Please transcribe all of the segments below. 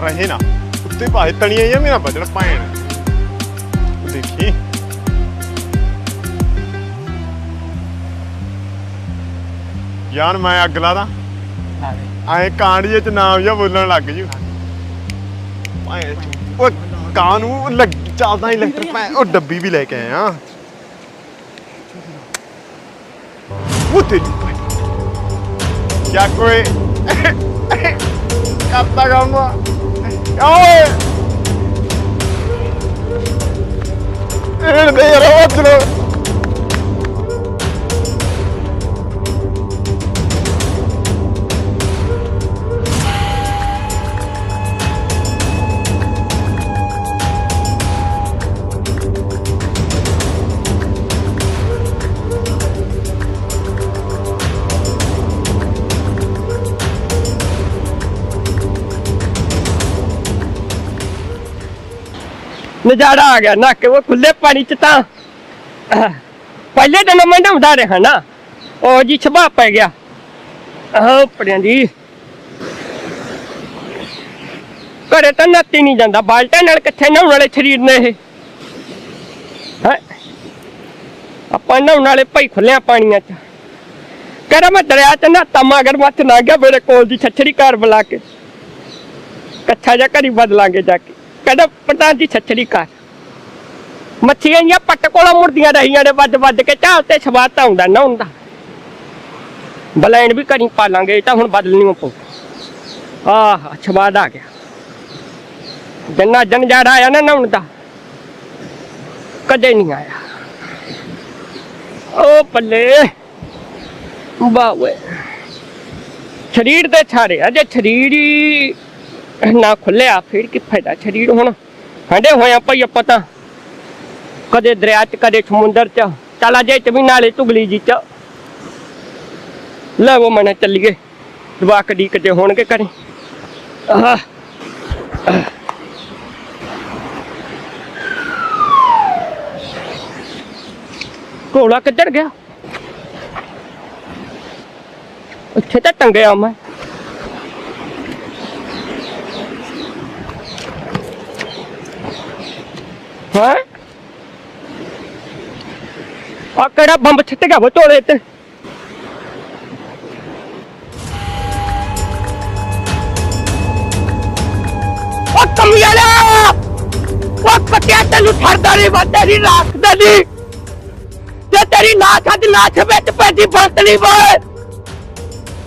ਰਹੇ ਨਾ। ਉੱਤੇ ਭਾਏ ਤਣੀਆਂ ਜਾਂ ਮੇਰਾ ਬਜਣ ਪਾਣ ਦੇਖੀ। ਯਾਰ ਮੈਂ ਅੱਗ ਲਾ ਐ ਕਾਂਡੀਏ ਚ ਨਾਮ ਜਿਹਾ ਬੋਲਣ ਲੱਗ ਜੂ। ਭਾਏ ਉਹ ਕਾਂ ਨੂੰ ਲੱਗ ਚੱਲਦਾ ਇਲੈਕਟ੍ਰਿਕ ਭੈਣ ਉਹ ਡੱਬੀ ਵੀ ਲੈ ਕੇ ਆਇਆ। ਆ ਉਹ ਤੇਰੀ ਭਾਈ ਕਿਆ ਕੋਈ ਕਰਤਾ ਕੰਮ ਓਏ ਇਹ ਦੇ ਰੋ ਚਲੋ ਨਜ਼ਾਰਾ ਆ ਗਿਆ ਨਾ ਕਿ ਉਹ ਖੁੱਲੇ ਪਾਣੀ ਚ ਤਾਂ। ਪਹਿਲੇ ਦਿਨ ਮੈਂ ਨਹਾਉਂਦਾ ਰਿਹਾ ਨਾ, ਉਹ ਜੀ ਛਬਾ ਪੈ ਗਿਆ। ਆਹ ਪੜਿਆਂ ਦੀ। ਘਰੇ ਤਾਂ ਨੱਤੀ ਨਹੀਂ ਜਾਂਦਾ, ਬਾਲਟਾ ਨਾਲ ਕਿੱਥੇ ਨਹਾਉਣ ਵਾਲੇ ਸਰੀਰ ਨੇ ਇਹ? ਹੈ? ਆਪਾਂ ਨਹਾਉਣ ਵਾਲੇ ਭਾਈ ਖੁੱਲਿਆ ਪਾਣੀਆਂ ਚ। ਕਹਿੰਦਾ ਮੈਂ ਦਰਿਆ ਚ ਨਹਾਤਾ, ਮਗਰ ਮੱਥ ਨਾ ਗਿਆ, ਮੇਰੇ ਕੋਲ ਦੀ ਛੱਛੜੀ ਘਰ ਬੁਲਾ ਕੇ। ਕੱਛਾ ਜਾ ਘਰੀ ਬਦਲਾਂਗੇ ਜਾ ਕੇ। ਕਹਿੰਦਾ ਪ੍ਰਧਾਨ ਜੀ ਛੱਛੜੀ ਕਾਰ ਮੱਛੀਆਂ ਜਾਂ ਪੱਟ ਕੋਲੋਂ ਮੁਰਦੀਆਂ ਰਹੀਆਂ ਨੇ, ਵੱਜ ਵੱਜ ਕੇ ਝਾਲ ਤੇ ਸਵਾਦ ਆਉਂਦਾ ਨਾ ਹੁੰਦਾ। ਬਲੈਣ ਵੀ ਕਰੀ ਪਾਲਾਂਗੇ ਤਾਂ ਹੁਣ ਬਦਲਣੀ ਪਊ। ਆਹ, ਸਵਾਦ ਆ ਗਿਆ। ਜੰਨਾ ਜਨ ਜਾੜਾ ਆਇਆ ਨਾ ਨਹਾਉਣ ਦਾ, ਕਦੇ ਨਹੀਂ ਆਇਆ। ਉਹ ਪੱਲੇ ਬਾਵੇ ਸਰੀਰ ਦੇ ਛਾਰੇ ਅਜੇ ਸਰੀਰ ਹੀ ਨਾ ਖੁੱਲਿਆ ਫਿਰ ਕੀ ਫਾਇਦਾ ਸਰੀਰ ਹੁਣ? ਹੰਡੇ ਹੋਇਆ ਭਈ ਆਪਾਂ ਤਾਂ। ਕਦੇ ਦਰਿਆ ਚ, ਕਦੇ ਸਮੁੰਦਰ ਚ। ਚਲਾ ਜਾਏ ਤੇ ਵੀ ਨਾਲੇ ਤੁਗਲੀ ਜੀ ਚ। ਲੈ ਉਹ ਮਨੇ ਚੱਲੀਏ। ਜਵਾਕ ਡੀ ਕਿਤੇ ਹੋਣਗੇ ਕਰੇ ਆਹ। ਕੋਲਾ ਕਿੱਧਰ ਗਿਆ? ਉੱਥੇ ਤਾਂ ਟੰਗਿਆ ਮੈਂ। ਹੈ? ਆ ਕਿਹੜਾ ਬੰਬ ਛਿੱਟ ਗਿਆ ਬਟੋਲੇ ਤੇ? ਉਹ ਕਮੀਆਲਾ ਉਹ ਕੱਟਿਆ ਤੈਨੂੰ ਫੜਦਾ ਨਹੀਂ ਬੰਦੇ ਦੀ ਰਾਖ ਦਾ ਨਹੀਂ ਤੇ ਤੇਰੀ ਲਾਸ਼ ਅੱਜ ਲਾਸ਼ ਵਿੱਚ ਪੈਦੀ ਬਰਤਲੀ ਬੋਏ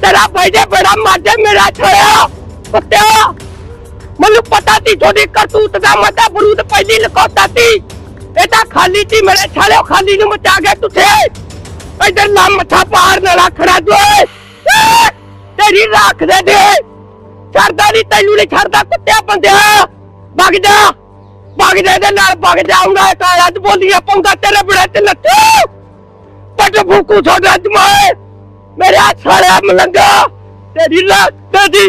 ਤੇਰਾ ਭਾਈਦੇ ਬੜਾ ਮਾਜੇ ਮੇਰਾ ਛੋਇਆ। ਕੁੱਤਿਆ! ਮੈਨੂੰ ਪਤਾ ਸੀ ਤੁਹਾਡੀ ਕਰਤੂਤ ਦਾ ਮਤਾ ਬਰੂਦ ਪਹਿਲੀ ਲਕੋਤਾ ਸੀ। ਇਹ ਤਾਂ ਖਾਲੀ ਸੀ, ਮੇਰੇ ਛਾਲਿਓ ਖਾਲੀ ਨੂੰ ਮਚਾ ਗਿਆ ਤੁਥੇ। ਇਧਰ ਨਾ ਮੱਥਾ ਪਾਰ ਨਾ ਰੱਖਣਾ ਦੋਏ ਤੇਰੀ ਰੱਖ ਦੇ ਦੇ। ਛੱਡਦਾ ਨਹੀਂ ਤੈਨੂੰ ਨਹੀਂ ਛੱਡਦਾ, ਕੁੱਤਿਆ ਬੰਦਿਆ। ਵਗ ਜਾ ਵਗ ਜਾ, ਇਹਦੇ ਨਾਲ ਵਗ ਜਾਊਂਗਾ ਕਾਲਾ ਚ ਬੋਲੀਆਂ ਪਾਉਂਦਾ ਤੇਰੇ ਬੜੇ ਤੇ ਲੱਟੂ ਪਟ ਭੁੱਕੂ ਤੁਹਾਡਾ ਜਮਾਏ ਮੇਰੇ ਹੱਥ ਮਲੰਗਾ, ਤੇਰੀ ਲੱਤ ਤੇਰੀ